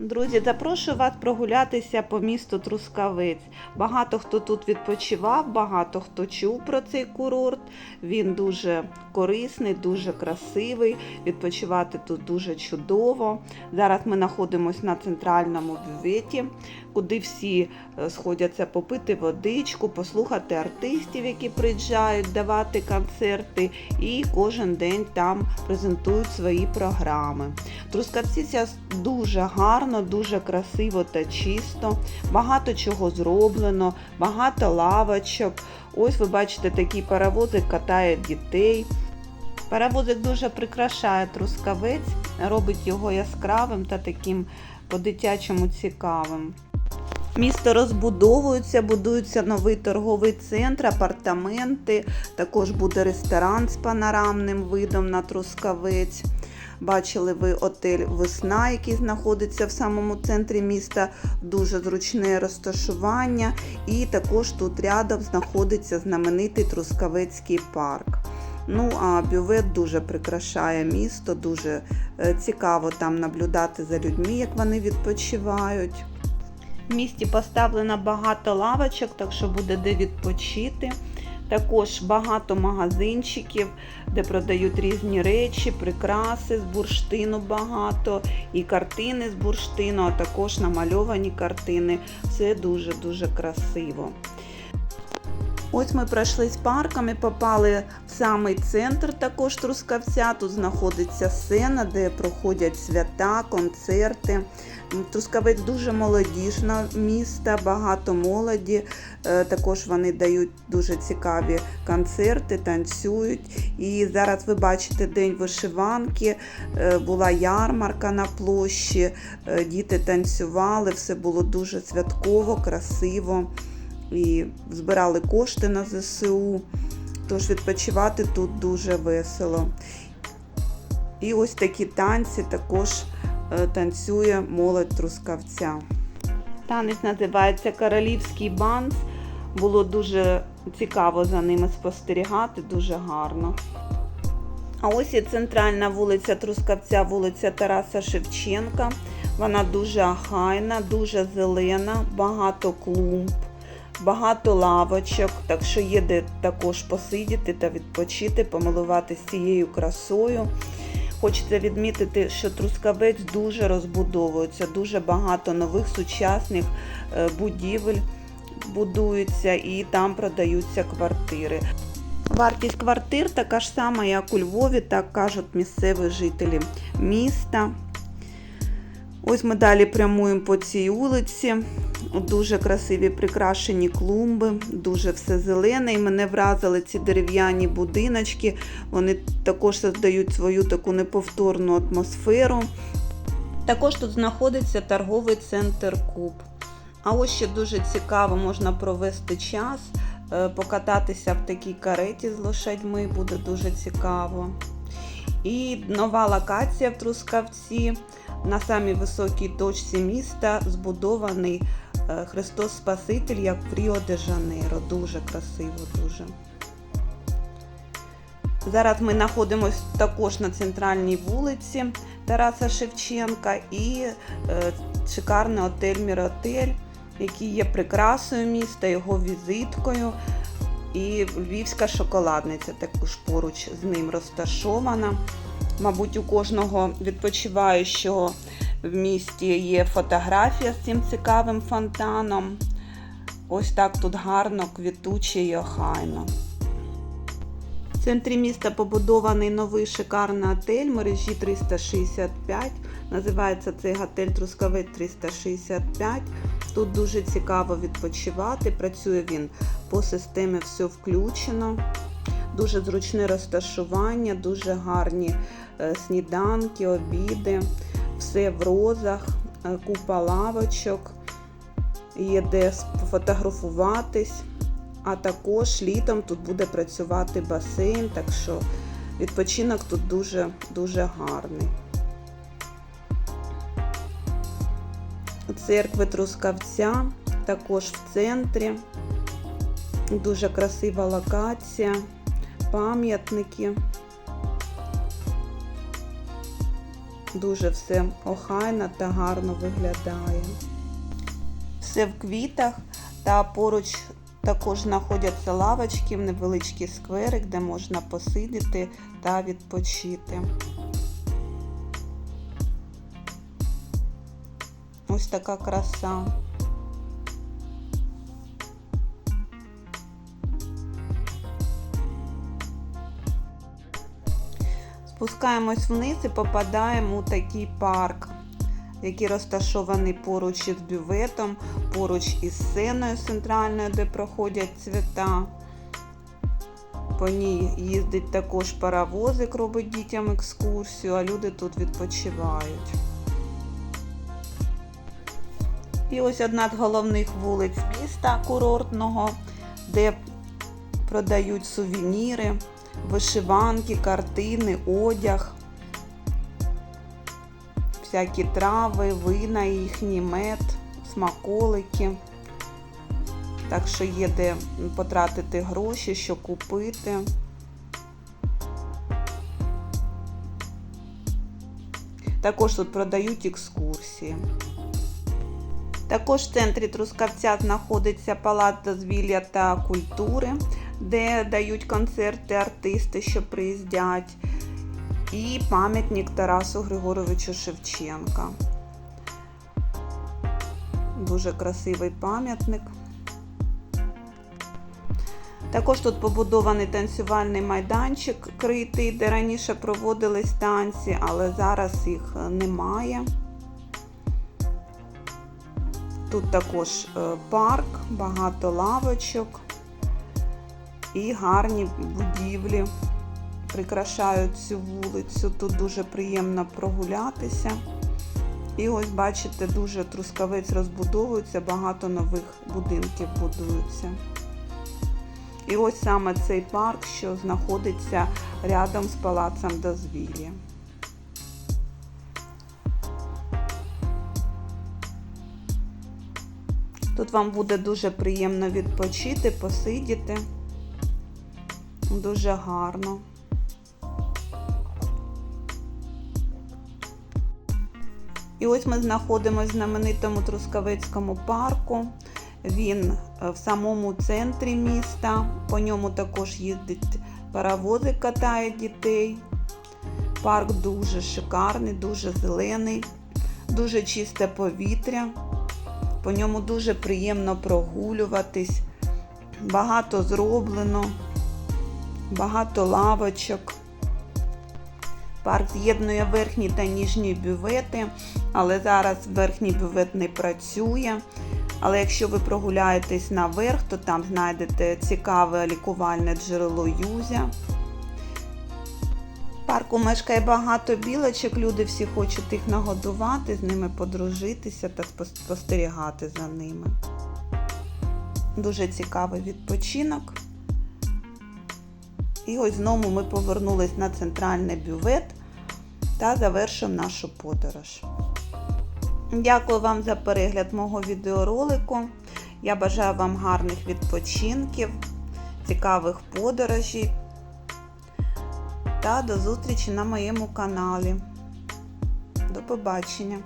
Друзі, запрошую вас прогулятися по місту Трускавець. Багато хто тут відпочивав, багато хто чув про цей курорт. Він дуже корисний, дуже красивий. Відпочивати тут дуже чудово. Зараз ми знаходимося на центральному бюветі, куди всі е, сходяться попити водичку, послухати артистів, які приїжджають давати концерти, і кожен день там презентують свої програми. Трускавці дуже гарно, дуже красиво та чисто, багато чого зроблено, багато лавочок. Ось ви бачите, такий паровозик катає дітей. Паровозик дуже прикрашає трускавець, робить його яскравим та таким по-дитячому цікавим. Місто розбудовується, будується новий торговий центр, апартаменти. Також буде ресторан з панорамним видом на Трускавець. Бачили ви отель Весна, який знаходиться в самому центрі міста, дуже зручне розташування. І також тут рядом знаходиться знаменитий Трускавецький парк. Ну а бювет дуже прикрашає місто, дуже е, цікаво там наблюдати за людьми, як вони відпочивають. В місті поставлено багато лавочок, так що буде де відпочити. Також багато магазинчиків, де продають різні речі, прикраси з бурштину багато, і картини з бурштину, а також намальовані картини. Все дуже-дуже красиво. Ось ми пройшли з парками, попали в самий центр також Трускавця. Тут знаходиться сцена, де проходять свята, концерти. Трускавець дуже молодіжне місто, багато молоді. Е, Також вони дають дуже цікаві концерти, танцюють. І зараз ви бачите день вишиванки, е, була ярмарка на площі, е, діти танцювали, все було дуже святково, красиво. І збирали кошти на ЗСУ. Тож відпочивати тут дуже весело. І ось такі танці також е, танцює молодь трускавця. Танець називається Королівський банс. Було дуже цікаво за ними спостерігати, дуже гарно. А ось і центральна вулиця Трускавця, вулиця Тараса Шевченка. Вона дуже ахайна, дуже зелена, багато клумб, багато лавочок, так що є де також посидіти та відпочити, помилуватися цією красою. Хочеться відмітити, що Трускавець дуже розбудовується, дуже багато нових сучасних е, будівель будується і там продаються квартири. Вартість квартир така ж сама, як у Львові, так кажуть місцеві жителі міста. Ось ми далі прямуємо по цій вулиці. Дуже красиві прикрашені клумби, дуже все зелене. І мене вразили ці дерев'яні будиночки. Вони також создають свою таку неповторну атмосферу. Також тут знаходиться торговий центр Куб. А ось ще дуже цікаво, можна провести час, е, покататися в такій кареті з лошадьми, буде дуже цікаво. І нова локація в Трускавці. На самій високій точці міста збудований Христос Спаситель як в Ріо де Жанейро. Дуже красиво, дуже. Зараз ми знаходимося також на центральній вулиці Тараса Шевченка і е, шикарний отель Міротель, який є прикрасою міста, його візиткою. І львівська шоколадниця також поруч з ним розташована. Мабуть, у кожного відпочиваючого в місті є фотографія з цим цікавим фонтаном. Ось так тут гарно, квітуче і охайно. В центрі міста побудований новий шикарний отель мережі 365. Називається цей готель Трускавець 365. Тут дуже цікаво відпочивати. Працює він по системі все включено. Дуже зручне розташування, дуже гарні е, сніданки, обіди, все в розах, е, купа лавочок, є де сфотографуватись. А також літом тут буде працювати басейн, так що відпочинок тут дуже-дуже гарний. Церкви Трускавця також в центрі. Дуже красива локація, пам'ятники. Дуже все охайно та гарно виглядає. Все в квітах та поруч також знаходяться лавочки, невеличкий скверик, де можна посидіти та відпочити. Ось така краса. Спускаємось вниз і попадаємо у такий парк, який розташований поруч із бюветом, поруч із сценою центральною, де проходять цвята. По ній їздить також паровозик, робить дітям екскурсію, а люди тут відпочивають. І ось одна з головних вулиць міста курортного, де продають сувеніри, вишиванки, картини, одяг, всякі трави, вина їхні, мед, смаколики. Так що є де потратити гроші, що купити. Також тут продають екскурсії. Також в центрі Трускавця знаходиться палац дозвілля та культури, де дають концерти артисти, що приїздять, і пам'ятник Тарасу Григоровичу Шевченка. Дуже красивий пам'ятник. Також тут побудований танцювальний майданчик критий, де раніше проводились танці, але зараз їх немає. Тут також е, парк, багато лавочок і гарні будівлі прикрашають цю вулицю. Тут дуже приємно прогулятися. І ось, бачите, дуже трускавець розбудовується, багато нових будинків будуються. І ось саме цей парк, що знаходиться рядом з палацем дозвілля. Тут вам буде дуже приємно відпочити, посидіти. Дуже гарно. І ось ми знаходимося в знаменитому Трускавецькому парку. Він в самому центрі міста. По ньому також їздить паровозик, катає дітей. Парк дуже шикарний, дуже зелений, дуже чисте повітря. По ньому дуже приємно прогулюватись. Багато зроблено, багато лавочок. Парк з'єднує верхні та ніжні бювети, але зараз верхній бювет не працює. Але якщо ви прогуляєтесь наверх, то там знайдете цікаве лікувальне джерело Юзя. Парку мешкає багато білочок, люди всі хочуть їх нагодувати, з ними подружитися та спостерігати за ними. Дуже цікавий відпочинок. І ось знову ми повернулись на центральний бювет та завершимо нашу подорож. Дякую вам за перегляд мого відеоролику. Я бажаю вам гарних відпочинків, цікавих подорожей та до зустрічі на моєму каналі. До побачення!